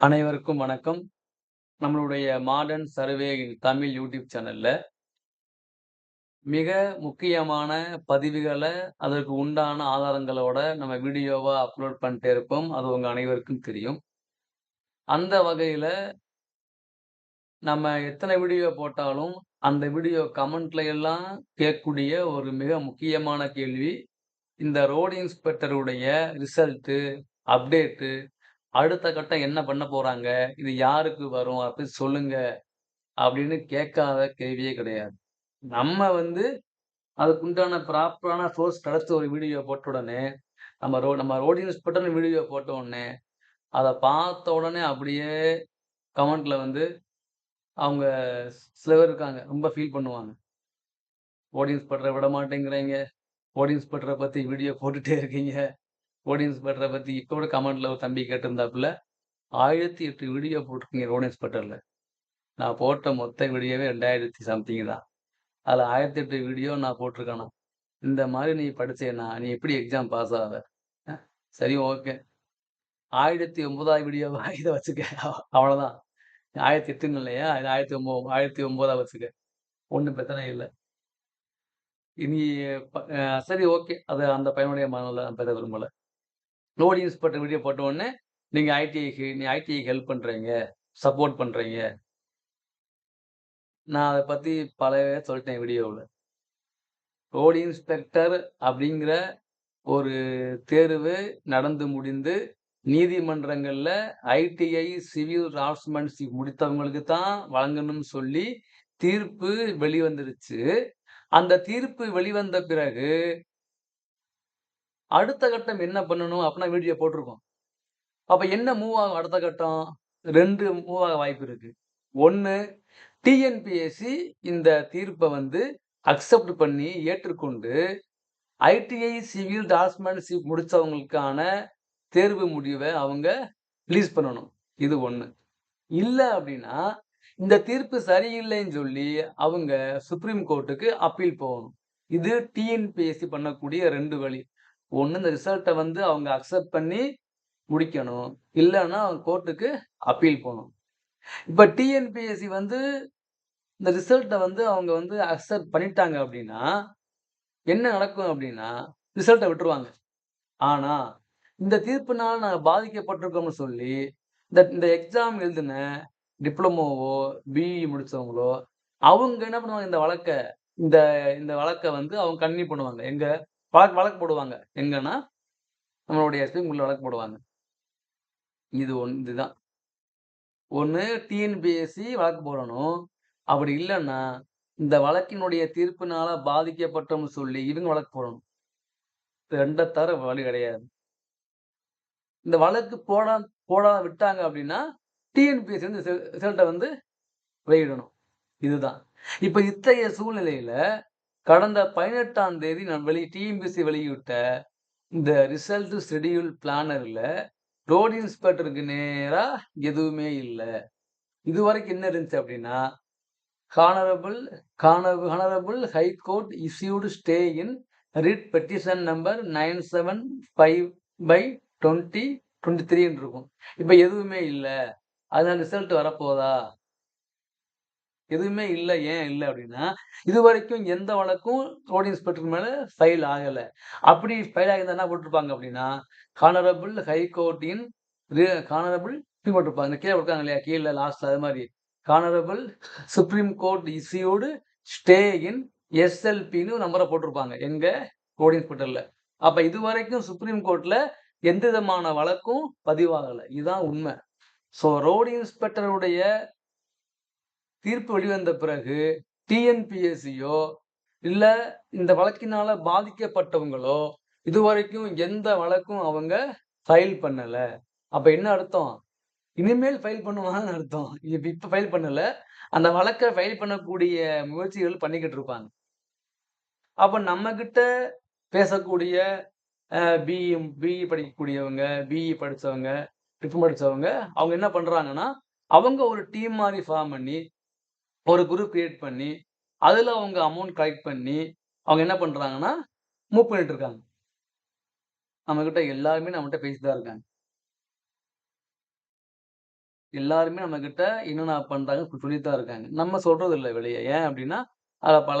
அனைவருக்கும் வணக்கம். நம்மளுடைய மாடர்ன் சர்வே தமிழ் யூடியூப் சேனல்ல மிக முக்கியமான பதிவுகளை அதற்கு உண்டான ஆதாரங்களோட நம்ம வீடியோவை அப்லோட் பண்ணிட்டே இருப்போம். அது உங்க அனைவருக்கும் தெரியும். அந்த வகையில நம்ம எத்தனை வீடியோ போட்டாலும், அந்த வீடியோ கமெண்ட்ல எல்லாம் கேட்கக்கூடிய ஒரு மிக முக்கியமான கேள்வி, இந்த ரோடு இன்ஸ்பெக்டருடைய ரிசல்ட்டு, அப்டேட்டு, அடுத்த கட்டம் என்ன பண்ண போறாங்க? இது யாருக்கு வரும்? அப்படி சொல்லுங்க. அப்படின்னு கேட்காத கேள்வியே கிடையாது. நம்ம வந்து அதுக்குண்டான ப்ராப்பரான சோர்ஸ் கிடைச்ச ஒரு வீடியோ போட்ட உடனே, நம்ம ரோ நம்ம ரோட் இன்ஸ்பெக்டர்ன்னு வீடியோ போட்ட உடனே, அதை பார்த்த உடனே அப்படியே கமெண்ட்ல வந்து அவங்க சில பேர் இருக்காங்க. ரொம்ப ஃபீல் பண்ணுவாங்க. ஓடியன்ஸ் பட்டரை விட மாட்டேங்கிறீங்க. ஓடியன்ஸ் பட்டரை பற்றி வீடியோ போட்டுகிட்டே இருக்கீங்க. ஓடியன்ஸ் பட்டரை பற்றி இப்போ கூட கமெண்ட்ல ஒரு தம்பி கேட்டிருந்தாப்புல, 1008 வீடியோ போட்டிருக்கீங்க ஓடியன்ஸ் பட்டரில் நான் போட்ட மொத்த வீடியோவே 2000 சம்திங் தான். அதுல 1008 வீடியோ நான் போட்டிருக்கேனா. இந்த மாதிரி நீ படிச்சேன்னா, நீ எப்படி எக்ஸாம் பாஸ் ஆவ? சரி ஓகே. 1009வது வீடியோவா இதை வச்சுக்க. அவ்வளோதான். 1008ன்னு இல்லையா? இது 1009 1009ஆ வச்சுக்க. ஒண்ணும் பிரச்சனை இல்லை இனி சரி ஓகே. அது அந்த பையனுடைய மனதில் நான் விரும்பலை ரோட் இன்ஸ்பெக்டர் வீடியோ போட்ட உடனே, நீங்கள் ஐடிஐக்கு நீ ஐடிஐக்கு ஹெல்ப் பண்ணுறீங்க சப்போர்ட் பண்ணுறீங்க நான் அதை பற்றி பலவே சொல்லிட்டேன் வீடியோவில் ரோடு இன்ஸ்பெக்டர் அப்படிங்கிற ஒரு தேர்வு நடந்து முடிந்து, நீதிமன்றங்களில் ஐடிஐ, சிவில் டிராஃப்ட்ஸ்மேன்ஷிப் முடித்தவங்களுக்கு தான் வழங்கணும்னு சொல்லி தீர்ப்பு வெளிவந்துருச்சு. அந்த தீர்ப்பு வெளிவந்த பிறகு அடுத்த கட்டம் என்ன பண்ணணும்? அப்படின்னா வீடியோ போட்டிருக்கோம். அப்போ என்ன மூவ் ஆகும் அடுத்த கட்டம்? ரெண்டு மூவ் ஆக வாய்ப்பு இருக்கு. ஒன்று டிஎன்பிஎஸ்சி இந்த தீர்ப்பை வந்து அக்செப்ட் பண்ணி ஏற்றுக்கொண்டு, ஐடிஐ, சிவில் டாஸ்மேன்ஷிப் முடிச்சவங்களுக்கான தேர்வு முடிவை அவங்க ரிலீஸ் பண்ணணும். இது ஒன்று இல்லை அப்படின்னா, இந்த தீர்ப்பு சரியில்லைன்னு சொல்லி அவங்க சுப்ரீம் கோர்ட்டுக்கு அப்பீல் போகணும். இது டிஎன்பிஎஸ்சி பண்ணக்கூடிய ரெண்டு வழி. ஒன்று இந்த ரிசல்ட்ட வந்து அவங்க அக்செப்ட் பண்ணி முடிக்கணும். இல்லன்னா கோர்ட்டுக்கு அப்பீல் போகணும் இப்ப டிஎன்பிஎஸ்சி வந்து இந்த ரிசல்ட்ட வந்து அவங்க வந்து அக்செப்ட் பண்ணிட்டாங்க அப்படின்னா, என்ன நடக்கும் அப்படின்னா, ரிசல்ட்ட விட்டுருவாங்க. ஆனா, இந்த தீர்ப்பினால நாங்க பாதிக்கப்பட்டிருக்கோம்னு சொல்லி, இந்த இந்த எக்ஸாம் எழுதின டிப்ளமோவோ, பிஇ முடிச்சவங்களோ, அவங்க என்ன பண்ணுவாங்க இந்த வழக்கை இந்த இந்த வழக்கை வந்து அவங்க கன்டின்யூ பண்ணுவாங்க. எங்க? வழக்கு வழக்கு போடுவாங்க. எங்கன்னா, நம்மளுடைய சுப்ரீம் வழக்கு போடுவாங்க. இது ஒன் இதுதான். ஒன்று டிஎன்பிஎஸ்சி வழக்கு போடணும். அப்படி இல்லைன்னா இந்த வழக்கினுடைய தீர்ப்பினால பாதிக்கப்பட்டோம்னு சொல்லி இவங்க வழக்கு போடணும். 2 தர வழி கிடையாது. இந்த வழக்கு போட போடாத விட்டாங்க அப்படின்னா, டிஎன்பிஎஸ்சி வந்து ரிசல்ட்டை வந்து வெளியிடணும். இதுதான். இப்போ இத்தகைய சூழ்நிலையில, கடந்த 18ஆம் தேதி நான் வெளி டிஎம்பிசி வெளியிட்ட இந்த ரிசல்ட் ஷெடியூல் பிளானரில் ரோடு இன்ஸ்பெக்டருக்கு நேராக எதுவுமே இல்ல. இதுவரைக்கும் என்ன இருந்துச்சு அப்படின்னா, honourable honour honourable high court stay in writ petition number 975/2023ன்னு இருக்கும். இப்போ எதுவுமே இல்லை அதுதான் ரிசல்ட் வரப்போதா? எதுவுமே இல்லை ஏன் இல்லை அப்படின்னா, இது வரைக்கும் எந்த வழக்கும் ரோட் இன்ஸ்பெக்டர் மேலே ஃபைல் ஆகலை அப்படி ஃபைல் ஆகியிருந்தா என்ன போட்டிருப்பாங்க அப்படின்னா, ஹானரபிள் ஹை கோர்ட் ஹானரபிள் இப்படி போட்டிருப்பாங்க. கீழே கொடுக்காங்க இல்லையா? கீழே லாஸ்ட்ல அது மாதிரி honourable supreme court இசியோடு stay in எஸ்எல்பின்னு ஒரு போட்டிருப்பாங்க. எங்க? ரோட் இன்ஸ்பெக்டர்ல. அப்ப இதுவரைக்கும் சுப்ரீம் கோர்ட்ல எந்த விதமான வழக்கும் பதிவாகலை இதுதான் உண்மை ஸோ ரோட் இன்ஸ்பெக்டருடைய தீர்ப்பு வெளிவந்த பிறகு, டிஎன்பிஎஸ்சியோ, இல்ல இந்த வழக்கினால பாதிக்கப்பட்டவங்களோ, இதுவரைக்கும் எந்த வழக்கும் அவங்க ஃபைல் பண்ணல. அப்ப என்ன அர்த்தம்? இனிமேல் ஃபைல் பண்ணுவாங்கன்னு அர்த்தம். இப்போ இப்போ ஃபைல் பண்ணல. அந்த வழக்கை ஃபைல் பண்ணக்கூடிய முயற்சிகள் பண்ணிக்கிட்டு இருப்பாங்க. அப்ப நம்மக்கிட்ட பேசக்கூடிய பிஇ பிஇ படிக்கக்கூடியவங்க, பிஇ படிச்சவங்க, டிப்ளமோ படிச்சவங்க, அவங்க என்ன பண்றாங்கன்னா, அவங்க ஒரு டீம் மாதிரி ஃபார்ம் பண்ணி, ஒரு குரூப் கிரியேட் பண்ணி, அதில் அவங்க அமௌண்ட் கலெக்ட் பண்ணி, அவங்க என்ன பண்றாங்கன்னா, மூவ் பண்ணிட்டு இருக்காங்க. நம்மக்கிட்ட எல்லாருமே நம்மகிட்ட பேசிட்டு தான் இருக்காங்க. எல்லாருமே நம்மக்கிட்ட என்னென்ன பண்றாங்கன்னு சொல்லிட்டு தான் இருக்காங்க. நம்ம சொல்றது இல்லை வெளியே ஏன் அப்படின்னா அதில் பல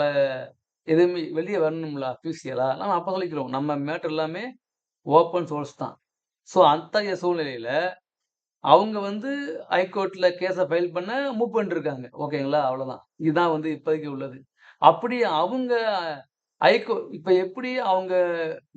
எதுவுமே வெளியே வரணும்ல அஃபிஷியலா. நம்ம அப்போ சொல்லிக்கிறோம். நம்ம மேட்டர் எல்லாமே ஓப்பன் சோர்ஸ் தான். ஸோ அத்தகைய சூழ்நிலையில, அவங்க வந்து ஹைகோர்ட்ல கேஸை ஃபைல் பண்ண மூவ் பண்ணிட்டுருக்காங்க. ஓகேங்களா? அவ்வளோதான். இதுதான் வந்து இப்போதைக்கு உள்ளது. அப்படி அவங்க ஐகோ இப்போ எப்படி அவங்க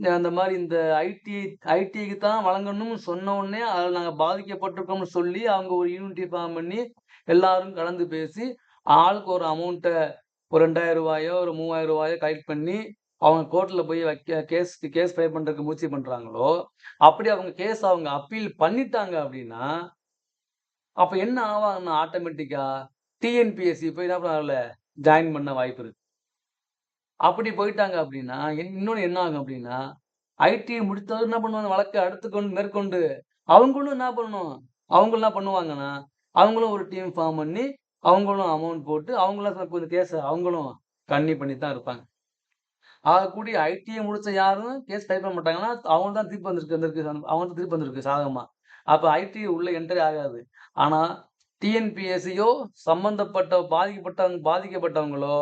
அந்த மாதிரி இந்த ஐடி ஐடிக்கு தான் வழங்கணும்னு சொன்ன உடனே, அதில் நாங்கள் பாதிக்கப்பட்டிருக்கோம்னு சொல்லி, அவங்க ஒரு யூனிட்டி ஃபார்ம் பண்ணி, எல்லாரும் கலந்து பேசி, ஆளுக்கு ஒரு அமௌண்ட்டை ஒரு ரெண்டாயிரம் ரூபாயோ ஒரு மூவாயிரம் ரூபாயோ கலெக்ட் பண்ணி, அவங்க கோர்ட்டில் போய் வைக்க கேஸ் கேஸ் ஃபைல் பண்ணுறதுக்கு முயற்சி பண்ணுறாங்களோ அப்படி அவங்க கேஸ் அவங்க அப்பீல் பண்ணிட்டாங்க அப்படின்னா, அப்போ என்ன ஆவாங்கன்னா ஆட்டோமேட்டிக்காக டிஎன்பிஎஸ்சி போய் என்ன பண்ணாங்கல்ல, ஜாயின் பண்ண வாய்ப்பு இருக்கு. அப்படி போயிட்டாங்க அப்படின்னா, இன்னொன்று என்ன ஆகும் அப்படின்னா, ஐடி முடித்தவரும் என்ன பண்ணுவாங்க, வழக்கை அடுத்து கொண்டு மேற்கொண்டு அவங்களும் என்ன பண்ணணும், அவங்களும் என்ன பண்ணுவாங்கன்னா, அவங்களும் ஒரு டீம் ஃபார்ம் பண்ணி, அவங்களும் அமௌண்ட் போட்டு, அவங்களும் கொஞ்சம் கேஸை அவங்களும் கன்டினியூ பண்ணி தான் இருப்பாங்க. ஆகக்கூடிய ஐடிஐ முடிச்ச யாரும் கேஸ் ஃபைல் பண்ண மாட்டாங்கன்னா, அவங்க தான் திருப்பி வந்திருக்கு வந்திருக்கு தான் தீப்பந்திருக்கு வந்திருக்கு சாதகமாக அப்போ ஐடி உள்ளே என்ட்ரி ஆகாது. ஆனால் டிஎன்பிஎஸ்சியோ சம்மந்தப்பட்ட பாதிக்கப்பட்டவங்க பாதிக்கப்பட்டவங்களோ,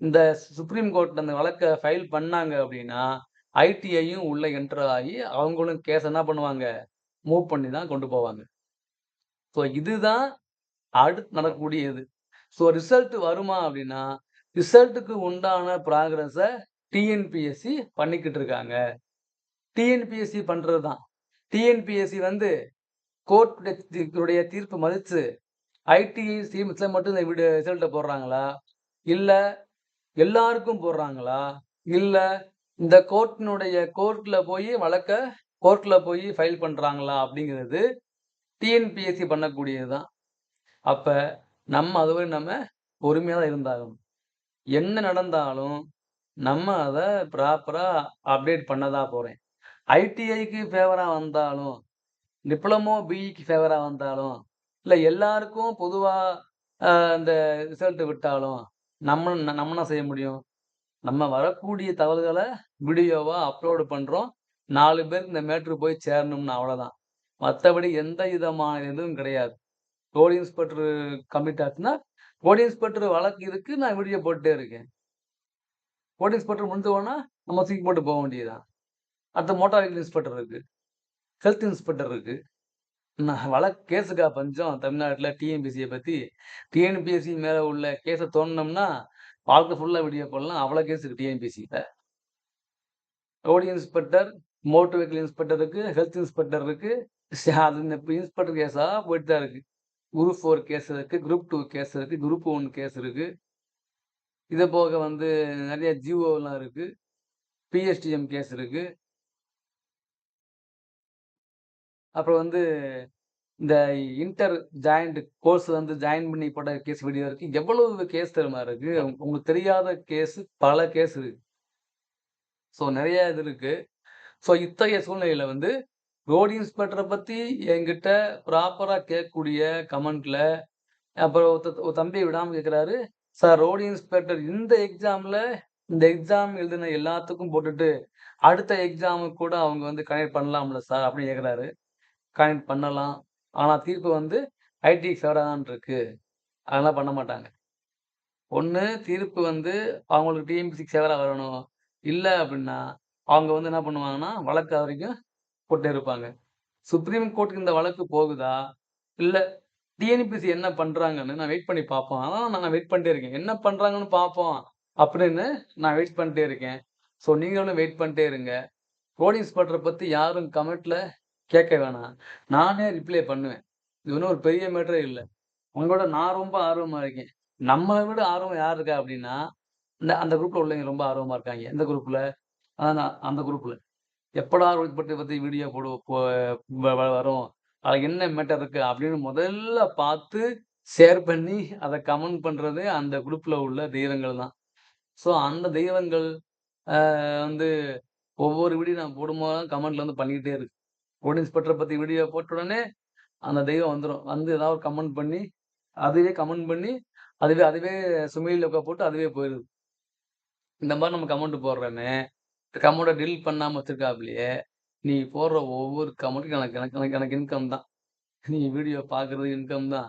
இந்த சுப்ரீம் கோர்ட்டில் அந்த வழக்கை ஃபைல் பண்ணாங்க அப்படின்னா, ஐடிஐயும் உள்ள என்டர் ஆகி, அவங்களும் கேஸ் என்ன பண்ணுவாங்க, மூவ் பண்ணி தான் கொண்டு போவாங்க. ஸோ இதுதான் அடுத்து நடக்கக்கூடியது. ஸோ ரிசல்ட் வருமா அப்படின்னா, ரிசல்ட்டுக்கு உண்டான ப்ராக்ரஸை டிஎன்பிஎஸ்சி பண்ணிக்கிட்டு இருக்காங்க. டிஎன்பிஎஸ்சி பண்ணுறது தான். டிஎன்பிஎஸ்சி வந்து கோர்ட் உடைய தீர்ப்பு மதித்து ஐடிஐ சிஎம்ஸ்ல மட்டும் இந்த வீடு ரிசல்ட்டை போடுறாங்களா? இல்லை எல்லாருக்கும் போடுறாங்களா? இல்லை இந்த கோர்ட்டினுடைய கோர்ட்டில் போய் வழக்க கோர்ட்டில் போய் ஃபைல் பண்ணுறாங்களா அப்படிங்கிறது டிஎன்பிஎஸ்சி பண்ணக்கூடியது தான். அப்போ நம்ம அதுவரை நம்ம பொறுமையாக தான் இருந்தாகணும். என்ன நடந்தாலும் நம்ம அத ப்ராப்பரா அப்டேட் பண்ண தான் போறேன். ஐடிஐக்கு ஃபேவராக வந்தாலும், டிப்ளமோ பிஇக்கு ஃபேவராக வந்தாலும், இல்லை எல்லாருக்கும் பொதுவா இந்த ரிசல்ட் விட்டாலும், நம்ம நம்ம என்ன செய்ய முடியும்? நம்ம வரக்கூடிய தகவல்களை வீடியோவா அப்லோடு பண்றோம். நாலு பேருக்கு இந்த மேட்ரு போய் சேரணும்னு அவ்வளோதான். மத்தபடி எந்த விதமான எதுவும் கிடையாது. கோடி இன்ஸ்பெக்டர் கம்மிட் ஆச்சுன்னா, ரோட் இன்ஸ்பெக்டர் வழக்கு இருக்கு. நான் வீடியோ போட்டுட்டே இருக்கேன். கோட்டை இன்ஸ்பெக்டர் முடிஞ்சு நம்ம தூக்கி போட்டு போக வேண்டியதுதான் அடுத்த மோட்டார் வெஹிக்கிள் இன்ஸ்பெக்டர் இருக்குது ஹெல்த் இன்ஸ்பெக்டர் இருக்குது நான் வழக்கு கேஸுக்கா பஞ்சம் தமிழ்நாட்டில் டிஎன்பிசியை பற்றி டிஎன்பிஎஸ்சி மேலே உள்ள கேஸை தோணுனோம்னா வாழ்க்கை ஃபுல்லாக வீடியோ போடலாம். அவ்வளோ கேஸ் இருக்குது டிஎன்பிசியில் road inspector, motor vehicle inspector இருக்குது ஹெல்த் இன்ஸ்பெக்டர் இருக்குது அது இந்த இன்ஸ்பெக்டர் கேஸாக போயிட்டு தான் இருக்குது குரூப் ஃபோர் கேஸ் இருக்குது குரூப் டூ கேஸ் இருக்குது குரூப் ஒன் கேஸ் இருக்குது இது போக வந்து நிறைய ஜிஓலாம் இருக்கு. பிஎஸ்டிஎம் கேஸ் இருக்கு. அப்புறம் வந்து இந்த இன்டர் ஜாயிண்ட் கோர்ஸ் வந்து ஜாயின் பண்ணி போட்ட கேஸ் வீடியோ இருக்கு. எவ்வளவு கேஸ் தெரியுமா இருக்கு? உங்களுக்கு தெரியாத கேஸ் பல கேஸ் இருக்கு. ஸோ நிறைய இது இருக்கு. ஸோ இத்தகைய சூழ்நிலையில வந்து ரோடு இன்ஸ்பெக்டரை பத்தி என்கிட்ட ப்ராப்பரா கேட்கக்கூடிய கமெண்ட்ல, அப்புறம் ஒரு தம்பி விடாம கேட்கிறாரு, "சார் ரோடு இன்ஸ்பெக்டர் இந்த எக்ஸாமில் இந்த எக்ஸாம் எழுதின எல்லாத்துக்கும் போட்டுட்டு, அடுத்த எக்ஸாமுக்கு கூட அவங்க வந்து கனெக்ட் பண்ணலாம்ல சார்?" அப்படின்னு கேட்குறாரு கனெக்ட் பண்ணலாம். ஆனால் தீர்ப்பு வந்து ஐடி ஃபேவரா இருக்கு. அதெல்லாம் பண்ண மாட்டாங்க. ஒன்று தீர்ப்பு வந்து அவங்களுக்கு டிஎன்பிஎஸ்சிக்கு சேவராக வரணும். இல்லை அப்படின்னா, அவங்க வந்து என்ன பண்ணுவாங்கன்னா, வழக்கு வரைக்கும் போட்டே இருப்பாங்க. சுப்ரீம் கோர்ட்டுக்கு இந்த வழக்கு போகுதா? இல்லை டிஎன்பிசி என்ன பண்றாங்கன்னு நான் வெயிட் பண்ணி பார்ப்போம். அதான் நான் வெயிட் பண்ணிட்டே இருக்கேன். என்ன பண்றாங்கன்னு பார்ப்போம் அப்படின்னு நான் வெயிட் பண்ணிட்டே இருக்கேன். ஸோ நீங்களும் வெயிட் பண்ணிட்டே இருங்க. ரோடு இன்ஸ்பெக்டரை பத்தி யாரும் கமெண்ட்ல கேட்க வேணாம். நானே ரிப்ளை பண்ணுவேன். இது ஒன்றும் ஒரு பெரிய மேட்டரே இல்லை உங்களோட நான் ரொம்ப ஆர்வமா இருக்கேன். நம்மளை விட ஆர்வம் யார் இருக்கா அப்படின்னா, இந்த அந்த குரூப்ல உள்ளவங்க ரொம்ப ஆர்வமா இருக்காங்க. எந்த குரூப்ல? அதான் அந்த குரூப்ல. எப்படா ரோடு இன்ஸ்பெக்டர பத்தி வீடியோ போடு வ வ வரும். அதில் என்ன மேட்டர் இருக்குது அப்படின்னு முதல்ல பார்த்து ஷேர் பண்ணி அதை கமெண்ட் பண்ணுறது அந்த குரூப்பில் உள்ள தெய்வங்கள் தான். ஸோ அந்த தெய்வங்கள் வந்து ஒவ்வொரு வீடியோ நான் போடும்போது கமெண்ட்ல வந்து பண்ணிக்கிட்டே இருக்கு. ரோடு இன்ஸ்பெக்டரை பற்றி வீடியோ போட்ட உடனே அந்த தெய்வம் வந்துடும் வந்து ஏதாவது ஒரு கமெண்ட் பண்ணி, அதுவே கமெண்ட் பண்ணி, அதுவே அதுவே சுமையில் உட்கா போட்டு அதுவே போயிடுது இந்த மாதிரி நம்ம கமெண்ட் போடுறோமே, கமெண்ட்டை டில் பண்ணாமல் வச்சுருக்காப்லையே நீ போடுற ஒவ்வொரு கமெண்ட்டுக்கும் எனக்கு எனக்கு எனக்கு எனக்கு இன்கம் தான். நீ வீடியோ பார்க்குறது இன்கம் தான்.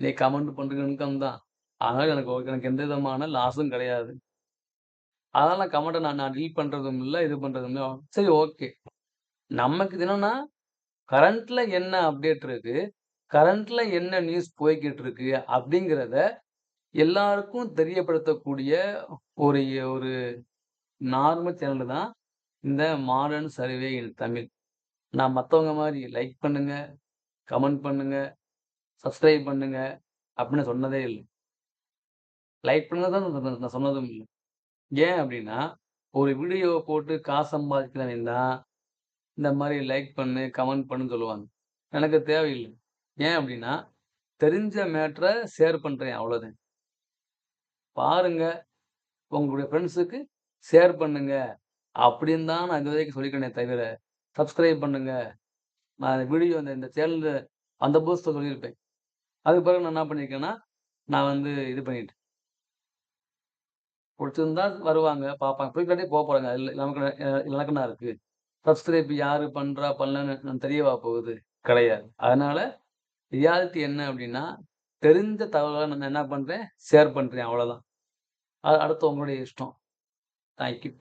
நீ கமெண்ட் பண்ணுறது இன்கம் தான். அதனால எனக்கு எனக்கு எந்த விதமான லாஸும் கிடையாது. அதெல்லாம் கமெண்ட்டை நான் நான் டீல் பண்றதும் இல்லை இது பண்றதும் இல்லை சரி ஓகே. நமக்கு என்னன்னா, கரண்ட்ல என்ன அப்டேட் இருக்கு? கரண்ட்ல என்ன நியூஸ் போய்க்கிட்டு இருக்கு? அப்படிங்கிறத எல்லாருக்கும் தெரியப்படுத்தக்கூடிய ஒரு ஒரு நார்மல் சேனல் தான் இந்த மாடர்ன் சர்வே இன் தமிழ். நான் மத்தவங்க மாதிரி லைக் பண்ணுங்க, கமெண்ட் பண்ணுங்க, சப்ஸ்கிரைப் பண்ணுங்க அப்படின்னு சொன்னதே இல்லை லைக் பண்ணுங்க தான் நான் சொன்னதும் இல்லை ஏன் அப்படின்னா, ஒரு வீடியோவை போட்டு காசு சம்பாதிக்கிறவன் தான் இந்த மாதிரி லைக் பண்ணு, கமெண்ட் பண்ணுன்னு சொல்லுவாங்க. எனக்கு தேவையில்ல. ஏன் அப்படின்னா, தெரிஞ்ச மேட்ரை ஷேர் பண்றேன் அவ்வளோதான். பாருங்க. உங்களுடைய ஃப்ரெண்ட்ஸுக்கு ஷேர் பண்ணுங்க. அப்படின்னு தான் நான் இதுவரைக்கும் சொல்லிக்கணே தவிர, சப்ஸ்கிரைப் பண்ணுங்க. நான் வீடியோ அந்த இந்த சேனலில் அந்த போஸ்ட்டை சொல்லியிருப்பேன். அதுக்கு பிறகு நான் என்ன பண்ணியிருக்கேன்னா, நான் வந்து இது பண்ணிட்டேன். பிடிச்சிருந்தா வருவாங்க, பார்ப்பாங்க. போய்க்காட்டி போக போகிறாங்க இல்லை நமக்கு அ எனக்கு இருக்கு? சப்ஸ்கிரைப் யார் பண்ணுறா பண்ணலன்னு தெரியவா போகுது? கிடையாது. அதனால் ரியாலிட்டி என்ன அப்படின்னா, தெரிஞ்ச தகவலை நான் என்ன பண்ணுறேன் ஷேர் பண்ணுறேன் அவ்வளோதான். அது அடுத்து உங்களுடைய இஷ்டம். Thank you.